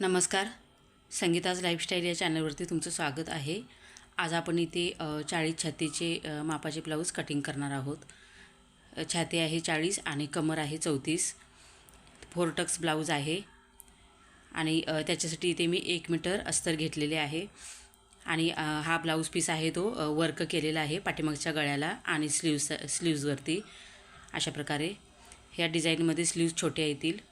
नमस्कार. संगीताज लाईफस्टाईल या चॅनलवरती तुमचं स्वागत आहे. आज आपण इथे चाळीस छातीचे मापाचे ब्लाऊज कटिंग करणार आहोत. छाती आहे चाळीस आणि कमर आहे चौतीस. फोरटक्स ब्लाऊज आहे. आणि त्याच्यासाठी इथे मी एक मीटर अस्तर घेतलेले आहे. आणि हा ब्लाऊज पीस आहे तो वर्क केलेला आहे पाठीमागच्या गळ्याला आणि स्लीव्स स्लीव्जवरती अशा प्रकारे. ह्या डिझाईनमध्ये स्लीव्ज छोट्या येतील.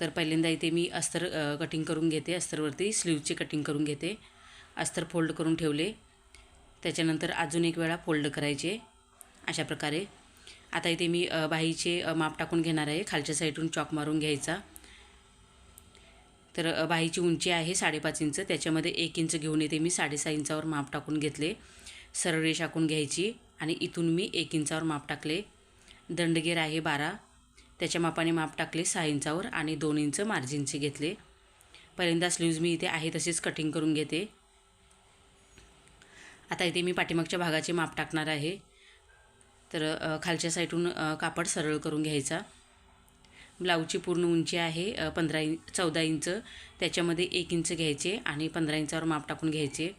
तर पहिल्यांदा इथे मी अस्तर कटिंग करून घेते अस्तरवरती स्लीवची कटिंग करून घेते. अस्तर फोल्ड करून ठेवले. त्याच्यानंतर अजून एक वेळा फोल्ड करायचे. अशा प्रकारे. आता इथे मी बाहीचे माप टाकून घेणार आहे. खालच्या साईडून चॉक मारून घ्यायचा. तर बाहीची उंची आहे साडेपाच इंच. त्याच्यामध्ये एक इंच घेऊन येते मी साडेसहा इंचावर माप टाकून घेतले. सरळ रेष आखून घ्यायची. आणि इथून मी एक इंचावर माप टाकले. दंडगेर आहे बारा. त्याच्या मापाने माप टाकले सहा इंचावर आणि दोन इंच मार्जिनचे घेतले. पहिल्यांदा स्लीव्ज मी इथे आहे तसेच कटिंग करून घेते. आता इथे मी पाठीमागच्या भागाचे माप टाकणार आहे. तर खालच्या साईडून कापड सरळ करून घ्यायचा. ब्लाऊजची पूर्ण उंची आहे पंधरा इं चौदा इंच. त्याच्यामध्ये एक इंच घ्यायचे आणि पंधरा इंचावर माप टाकून घ्यायचे.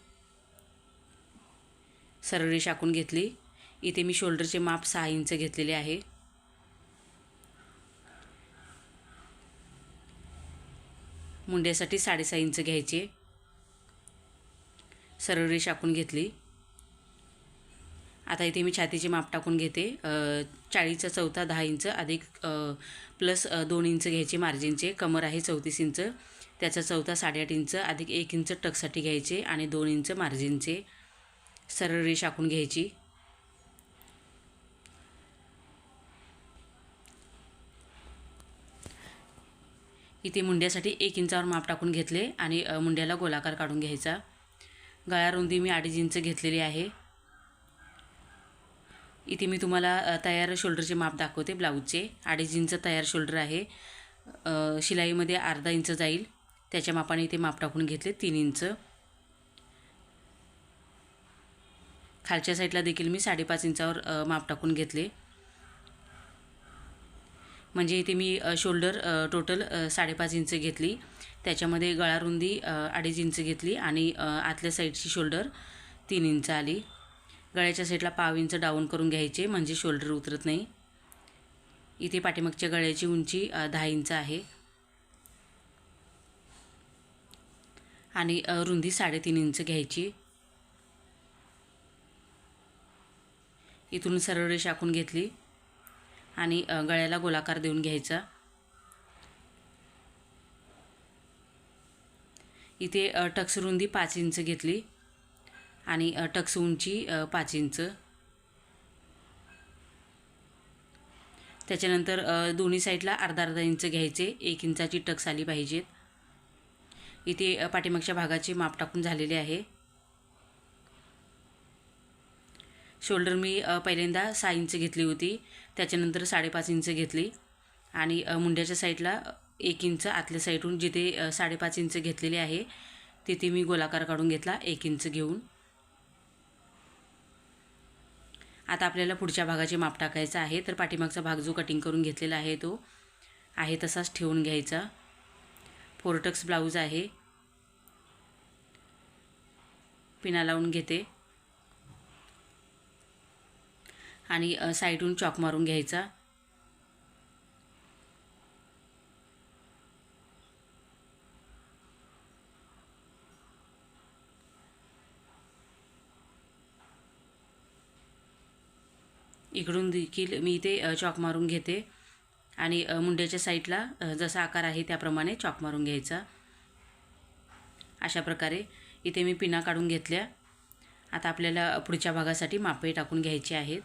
सरळ रेष आखून घेतली. इथे मी शोल्डरचे माप सहा इंच घेतलेले आहे. मुंड्यासाठी साडेसहा इंच घ्यायचे. सरळ रेष आखून घेतली. आता इथे मी छातीचे माप टाकून घेते. चाळीसचा चौथा दहा इंच. अधिक प्लस दोन इंच घ्यायचे मार्जिनचे. कमर आहे चौतीस इंच. त्याचा चौथा साडेआठ इंच. अधिक एक इंच टकसाठी घ्यायचे आणि दोन इंच मार्जिनचे. सरळ रेष आखून घ्यायची. इथे मुंड्यासाठी एक इंचावर माप टाकून घेतले आणि मुंड्याला गोलाकार काढून घ्यायचा. गळा रुंदी मी अडीच इंच घेतलेली आहे. इथे मी तुम्हाला तयार शोल्डरचे माप दाखवते ब्लाऊजचे. अडीच इंच तयार शोल्डर आहे. शिलाईमध्ये अर्धा इंच जाईल. त्याच्या मापाने इथे माप टाकून घेतले तीन इंच. खालच्या साईडला देखील मी साडेपाच इंचावर माप टाकून घेतले. म्हणजे इथे मी शोल्डर टोटल साडेपाच इंच घेतली. त्याच्यामध्ये गळा रुंदी अडीच इंच घेतली आणि आतल्या साईडची शोल्डर तीन इंच आली. गळ्याच्या साईडला पाव इंच डाऊन करून घ्यायचे म्हणजे शोल्डर उतरत नाही. इथे पाठीमागच्या गळ्याची उंची दहा इंच आहे. आणि रुंदी साडेतीन इंच घ्यायची. इथून सरळ रेष आखून घेतली. आणि गळ्याला गोलाकार देऊन घ्यायचा. इथे टक्स रुंदी पाच इंच घेतली आणि टक्स उंची पाच इंच. त्याच्यानंतर दोन्ही साईडला अर्धा अर्धा इंच घ्यायचे. एक इंचाची टक्स आली पाहिजेत. इथे पाठीमागच्या भागाचे माप टाकून झालेले आहे. शोल्डर मी पहिल्यांदा सहा इंच घेतली होती. त्याच्यानंतर साडेपाच इंच घेतली. आणि मुंड्याच्या साईडला एक इंच आतल्या साईडून जिथे साडेपाच इंच घेतलेले आहे तिथे मी गोलाकार काढून घेतला एक इंच घेऊन. आता आपल्याला पुढच्या भागाचे माप टाकायचं आहे तर पाठीमागचा भाग जो कटिंग करून घेतलेला आहे तो आहे तसाच ठेवून घ्यायचा. फोरटक्स ब्लाऊज आहे. पिना लावून घेते. आणि अ, साईडून चॉक मारून घ्यायचा. इकडून देखील मी इथे चॉक मारून घेते. आणि मुंड्याच्या साईडला जसा आकार आहे त्याप्रमाणे चॉक मारून घ्यायचा. अशा प्रकारे इथे मी पिना काढून घेतल्या. आता आपल्याला पुढच्या भागासाठी मापे टाकून घ्यायची आहेत.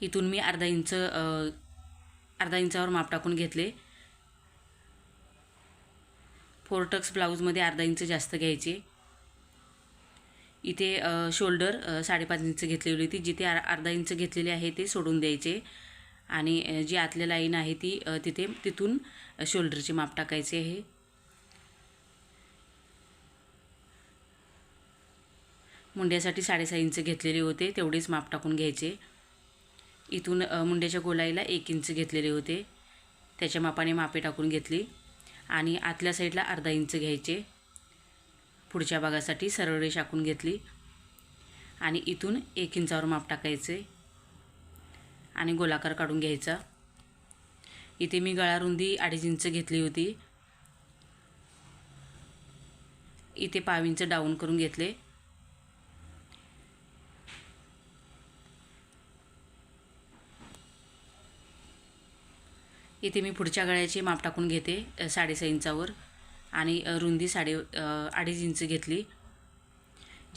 इथून मी अर्धा इंच अर्धा इंचावर माप टाकून घेतले. फोरटक्स ब्लाऊजमध्ये अर्धा इंच जास्त घ्यायचे. इथे शोल्डर साडेपाच इंच घेतलेली होती. जिथे अर अर्धा इंच घेतलेले आहे ते सोडून द्यायचे. आणि जी आतल्या लाईन आहे ती तिथे तिथून शोल्डरचे माप टाकायचे आहे. मुंड्यासाठी साडेसहा इंच घेतलेले होते तेवढेच माप टाकून घ्यायचे. इथून मुंड्याच्या गोलाईला एक इंच घेतलेले होते. त्याच्या मापाने मापे टाकून घेतली आणि आतल्या साईडला अर्धा इंच घ्यायचे. पुढच्या भागासाठी सरळ रेष आखून घेतली आणि इथून एक इंचावर माप टाकायचे आणि गोलाकार काढून घ्यायचा. इथे मी गळा रुंदी अडीच इंच घेतली होती. इथे पाव इंच डाऊन करून घेतले. इथे मी पुढच्या गळ्याचे माप टाकून घेते अ, साडेसहा इंचावर. आणि रुंदी साडे अडीच इंच घेतली.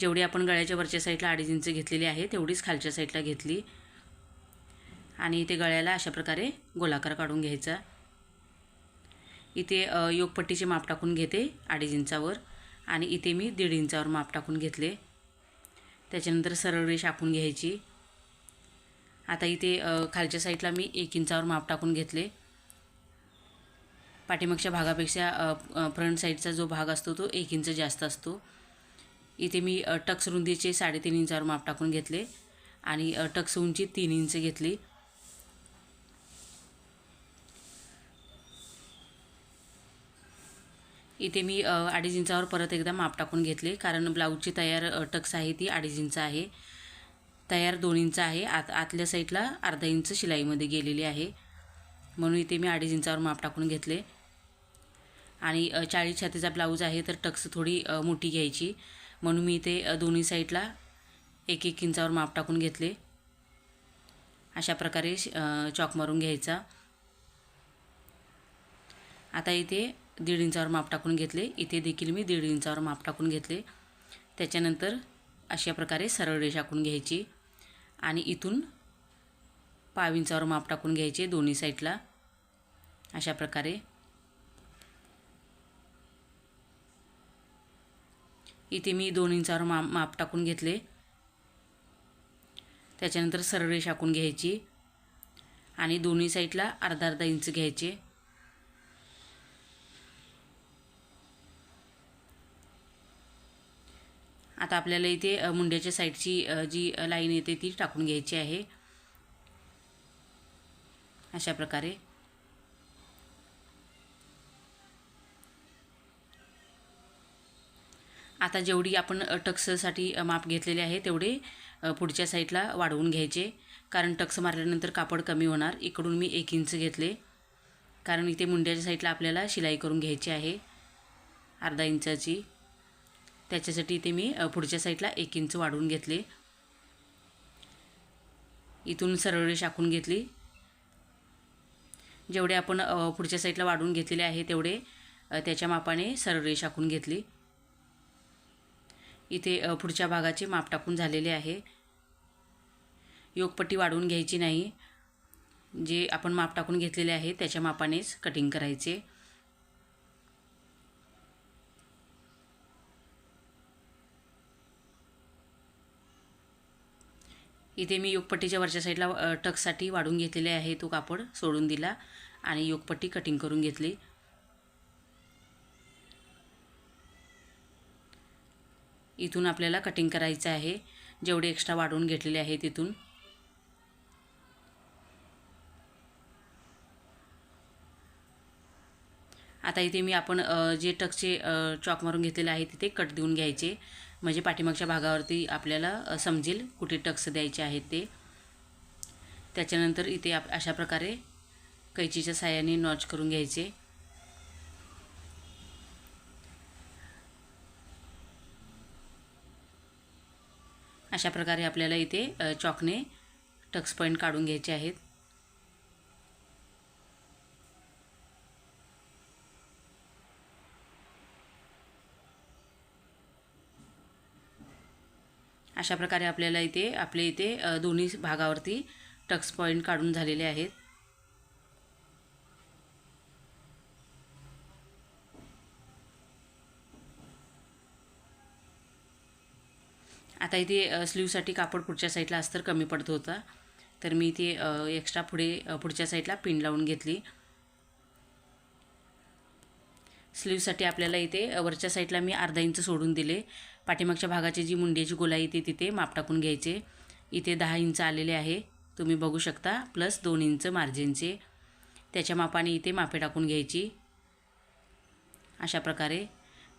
जेवढी आपण गळ्याच्या वरच्या साईडला अडीच इंच घेतलेली आहे तेवढीच खालच्या साईडला घेतली. आणि इथे गळ्याला अशा प्रकारे गोलाकार काढून घ्यायचा. इथे योगपट्टीचे माप टाकून घेते अडीच इंचावर. आणि इथे मी दीड इंचावर माप टाकून घेतले. त्याच्यानंतर सरळ रेष आखून घ्यायची. आता इथे खालच्या साईडला मी एक इंचावर माप टाकून घेतले. पाठीमागच्या भागापेक्षा फ्रंट साईडचा जो भाग असतो तो एक इंच जास्त असतो. इथे मी टक्स रुंदीचे साडेतीन इंचावर माप टाकून घेतले आणि टक्स उंची तीन इंच घेतली. इथे मी अडीच इंचावर परत एकदा माप टाकून घेतले कारण ब्लाऊजची तयार टक्स आहे ती अडीच इंच आहे. तयार दोन इंच आहे. आत आतल्या साईडला अर्धा इंच शिलाईमध्ये गेलेली आहे. म्हणून इथे मी अडीच इंचावर माप टाकून घेतले. आणि चाळीस छातीचा ब्लाऊज आहे तर टक्स थोडी मोठी घ्यायची. म्हणून मी इथे दोन्ही साईडला एक एक इंचावर माप टाकून घेतले. अशा प्रकारे श- चॉक मारून घ्यायचा. आता इथे दीड इंचावर माप टाकून घेतले. इथे देखील मी दीड इंचावर माप टाकून घेतले. त्याच्यानंतर अशा प्रकारे सरळ रेष आखून घ्यायची. आणि इथून पाव इंचावर माप टाकून घ्यायचे दोन्ही साईडला. अशा प्रकारे. इथे मी दोन इंचावर मा माप टाकून घेतले. त्याच्यानंतर सरळ रेष आखून घ्यायची. आणि दोन्ही साईडला अर्धा अर्धा इंच घ्यायचे. आता आपल्याला इथे मुंड्याच्या साईडची जी लाईन येते ती टाकून घ्यायची आहे. अशा प्रकारे. आता जेवढी आपण टक्ससाठी माप घेतलेले आहे तेवढे पुढच्या साईडला वाढवून घ्यायचे. कारण टक्स मारल्यानंतर कापड कमी होणार. इकडून मी एक इंच घेतले. कारण इथे मुंड्याच्या साईडला आपल्याला शिलाई करून घ्यायची आहे. अर्धा इंचाची. त्याच्यासाठी इथे मी पुढच्या साईडला एक इंच वाढवून घेतले. इथून सरळ रेष आखून घेतली. जेवढे आपण पुढच्या साईडला वाढवून घेतलेले आहे तेवढे त्याच्या मापाने सरळ रेष आखून घेतली. इथे पुढच्या भागाचे माप टाकून झालेले आहे. योगपट्टी वाढवून घ्यायची नाही. जे आपण माप टाकून घेतलेले आहे त्याच्या मापानेच कटिंग करायचे. इथे मी योगपट्टीच्या वरच्या साईडला टकसाठी वाढून घेतलेले आहे तो कापड सोडून दिला आणि योगपट्टी कटिंग करून घेतली. इथून आपल्याला कटिंग करायचं आहे. जेवढे एक्स्ट्रा वाढवून घेतलेले आहे तिथून. आता इथे मी आपण जे टकचे चॉक मारून घेतलेले आहे तिथे कट देऊन घ्यायचे. म्हणजे पाठीमागच्या भागावरती आपल्याला समजेल कुठे टक्स द्यायचे आहेत ते. त्याच्यानंतर इथे आप अशा प्रकारे कैचीच्या साह्याने नॉच करून घ्यायचे. अशा प्रकारे आपल्याला इथे चॉकने टक्स पॉईंट काढून घ्यायचे आहेत. अशा प्रकारे आपल्याला इथे आपले इथे दोन्ही भागावरती टक्स पॉईंट काढून झालेले आहेत. आता इथे स्लीवसाठी कापड पुढच्या साईडला अस्तर कमी पडत होता. तर मी इथे एक्स्ट्रा पुढे पुढच्या साईडला पिन लावून घेतली. स्लीवसाठी आपल्याला इथे वरच्या साईडला मी अर्धा इंच सोडून दिले. पाठीमागच्या भागाची जी मुंड्याची गोलाई येते तिथे माप टाकून घ्यायचे. इथे दहा इंच आलेले आहे. तुम्ही बघू शकता. प्लस दोन इंच मार्जिनचे त्याच्या मापाने इथे मापे टाकून घ्यायची. अशा प्रकारे.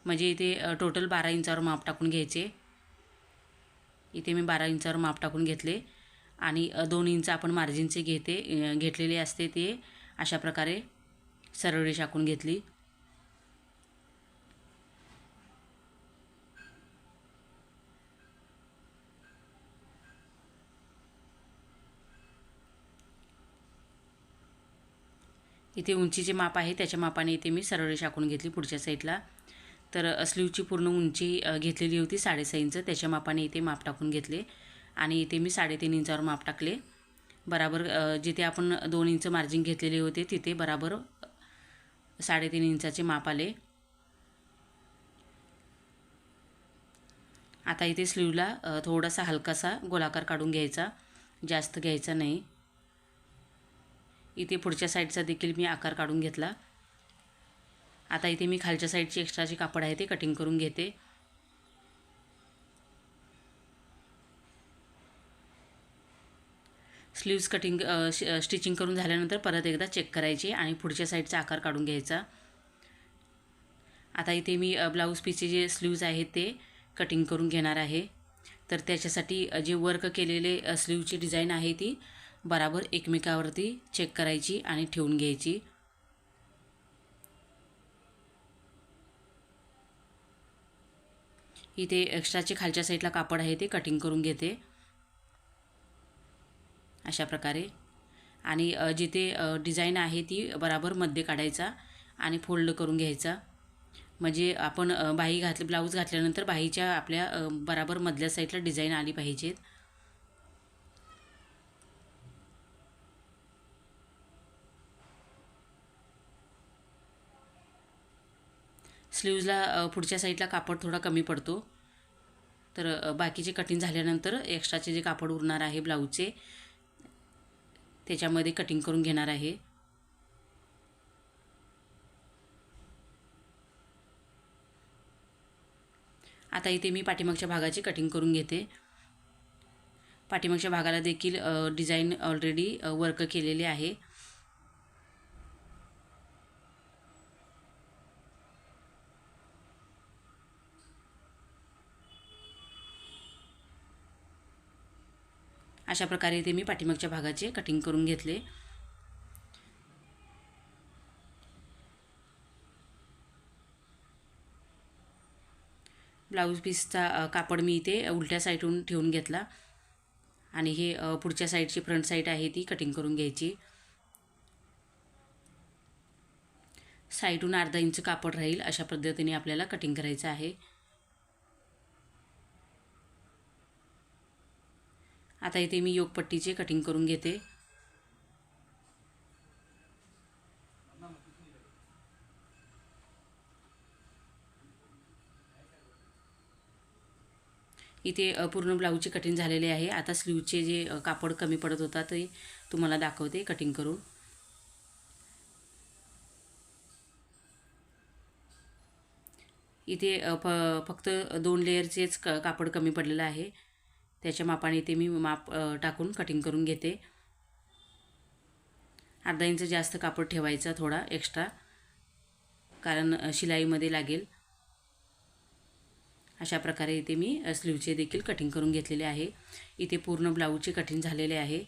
म्हणजे इथे टोटल बारा इंचावर माप टाकून घ्यायचे. इथे मी बारा इंचावर माप टाकून घेतले. आणि दोन इंच आपण मार्जिनचे घेते घेतलेले असते ते अशा प्रकारे सरळ रेष आखून घेतली. इथे उंचीचे माप आहे त्याच्या मापाने इथे मी सरळ रेष आखून घेतली पुढच्या साईडला. तर स्लीवची पूर्ण उंची घेतलेली होती साडेसहा इंच त्याच्या मापाने इथे माप टाकून घेतले. आणि इथे मी साडेतीन इंचावर माप टाकले. बराबर जिथे आपण दोन इंच मार्जिन घेतलेले होते तिथे बराबर साडेतीन इंचाचे माप आले. आता इथे स्लीवला थोडासा हलकासा गोलाकार काढून घ्यायचा. जास्त घ्यायचा नाही. इथे पुढच्या साईडचा देखील मी आकार काढून घेतला. आता इथे मी खालच्या साईडची एक्स्ट्राचे कापड आहे ते कटिंग करून घेते. स्लीव्स कटिंग स्टिचिंग करून झाल्यानंतर परत एकदा चेक करायचे आणि पुढच्या साईडचा आकार काढून घ्यायचा. आता इथे मी ब्लाऊज पीसचे जे स्लीव्ज आहेत ते कटिंग करून घेणार आहे. तर त्याच्यासाठी जे वर्क केलेले स्लीवची डिझाईन आहे ती बराबर एकमेकावरती चेक करायची आणि ठेवून घ्यायची. इथे एक्स्ट्राचे खालच्या साईडला कापड आहे ते कटिंग करून घेते. अशा प्रकारे. आणि जिथे डिझाईन आहे ती बराबरमध्ये काढायचा आणि फोल्ड करून घ्यायचा. म्हणजे आपण बाही घातली ब्लाऊज घातल्यानंतर बाहीच्या आपल्या बराबर मधल्या साईडला डिझाईन आली पाहिजेत. स्लीव्जला पुढच्या साईडला कापड थोडा कमी पडतो. तर बाकीचे कटिंग झाल्यानंतर एक्स्ट्राचे जे कापड उरणार आहे ब्लाऊजचे त्याच्यामध्ये कटिंग करून घेणार आहे. आता इथे मी पाठीमागच्या भागाची कटिंग करून घेते. पाठीमागच्या भागाला देखील डिझाईन ऑलरेडी वर्क केलेले आहे. अशा प्रकारे इथे मी पाठीमागच्या भागाचे कटिंग करून घेतले. ब्लाऊज पीसचा कापड मी इथे उलट्या साईडहून ठेवून घेतला. आणि हे पुढच्या साईडची फ्रंट साईड आहे ती कटिंग करून घ्यायची. साईडहून अर्धा इंच कापड राहील अशा पद्धतीने आपल्याला कटिंग करायचं आहे. आता इथे मी योगपट्टीचे कटिंग करून घेते. इथे पूर्ण ब्लाऊजचे कटिंग झालेले आहे. आता स्लीवचे जे कापड कमी पडत होता ते तुम्हाला दाखवते कटिंग करून. इथे फ फक्त दोन लेअरचेच क कापड कमी पडलेलं आहे. त्याच्या मापाने ते मी माप टाकून कटिंग करून घेते. अर्धा इंच जास्त कापड ठेवायचा थोडा एक्स्ट्रा कारण शिलाईमध्ये लागेल. अशा प्रकारे इथे मी स्लीवचे देखील कटिंग करून घेतलेले आहे. इथे पूर्ण ब्लाऊजचे कटिंग झालेले आहे.